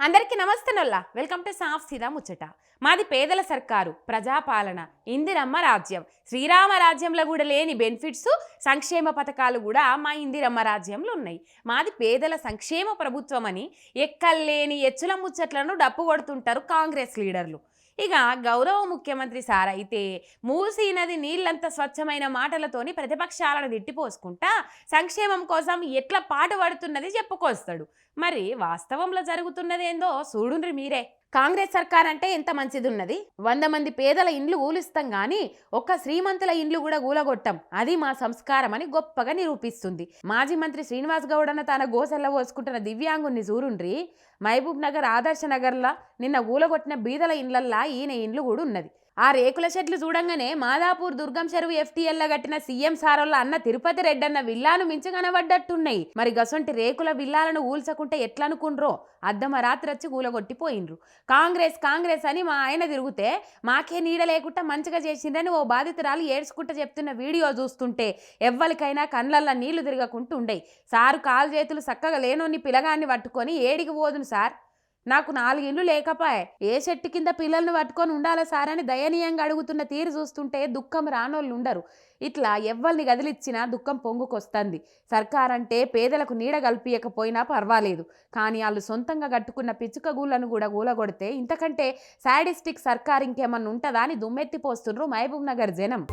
అందరికీ నమస్తేనొల్లా welcome to సాఫ్ సీదా ముచ్చట. మాది పేదల సర్కారు ప్రజాపాలన ఇందిరమ్మ రాజ్యం. శ్రీరామ రాజ్యంలో కూడా లేని బెనిఫిట్స్ సంక్షేమ పథకాలు కూడా మా ఇందిరమ్మ రాజ్యంలో ఉన్నాయి. మాది పేదల సంక్షేమ ప్రభుత్వం అని ఎక్కల్లేని ఎచ్చుల ముచ్చట్లను డప్పు కొడుతుంటారు కాంగ్రెస్ లీడర్లు. ఇక గౌరవ ముఖ్యమంత్రి సార్ అయితే మూసీ నది నీళ్ళంత స్వచ్ఛమైన మాటలతోని ప్రతిపక్షాలను తిట్టిపోసుకుంటా సంక్షేమం కోసం ఎట్లా పాటు పడుతున్నది చెప్పుకొస్తాడు. మరి వాస్తవంలో జరుగుతున్నదేందో చూడుండ్రి మీరే. కాంగ్రెస్ సర్కార్ అంటే ఎంత మంచిది ఉన్నది వంద మంది పేదల ఇండ్లు ఊలిస్తాం గాని ఒక్క శ్రీమంతుల ఇండ్లు కూడా ఊలగొట్టం. అది మా సంస్కారం అని గొప్పగా నిరూపిస్తుంది. మాజీ మంత్రి శ్రీనివాస్ గౌడన్న తన గోసెల్ల పోసుకుంటున్న దివ్యాంగుని చూరుండ్రి మహబూబ్ నగర్ ఆదర్శ నగర్లా నిన్న ఊలగొట్టిన బీదల ఇండ్లల్లా ఈయన ఇండ్లు కూడా ఉన్నది. ఆ రేకుల షెడ్లు చూడంగానే మాదాపూర్ దుర్గం చెరువు ఎఫ్టీఎల్లా కట్టిన సీఎం సారోళ్ళ అన్న తిరుపతి రెడ్డన్న విల్లాను మించి కనబడ్డట్టున్నాయి. మరి గసొంటి రేకుల విల్లాలను ఊల్చకుంటే ఎట్లనుకుండ్రో? అద్దమ రాత్రి వచ్చి కూలగొట్టిపోయిండ్రు. కాంగ్రెస్ కాంగ్రెస్ అని మా ఆయన తిరిగితే మాకే నీడ లేకుండా మంచిగా చేసిండ్రని ఓ బాధితురాలు ఏడ్చుకుంటూ చెప్తున్న వీడియో చూస్తుంటే ఎవ్వరికైనా కళ్ళల్లో నీళ్ళు తిరగకుంటూ ఉండయి. సారు కాలు చేతులు చక్కగా లేనోని పిలగాన్ని పట్టుకొని ఏడికి పోదును సార్. నాకు నాలుగిళ్ళు ఇండ్లు లేకపాయే. ఏ చెట్టు కింద పిల్లల్ని పట్టుకొని ఉండాలా సారని దయనీయంగా అడుగుతున్న తీరు చూస్తుంటే దుఃఖం రానోళ్ళు ఉండరు ఇట్లా ఎవ్వరిని గదిలిచ్చినా దుఃఖం పొంగుకొస్తుంది. సర్కార్ అంటే పేదలకు నీడ కల్పియకపోయినా పర్వాలేదు. కానీ వాళ్ళు సొంతంగా కట్టుకున్న పిచ్చుక గూళ్ళను కూడా గూలగొడితే ఇంతకంటే సాడిస్టిక్ సర్కార్ ఇంకేమన్నా ఉంటుందా అని దుమ్మెత్తిపోస్తుండ్రు మహబూబ్ నగర్ జనం.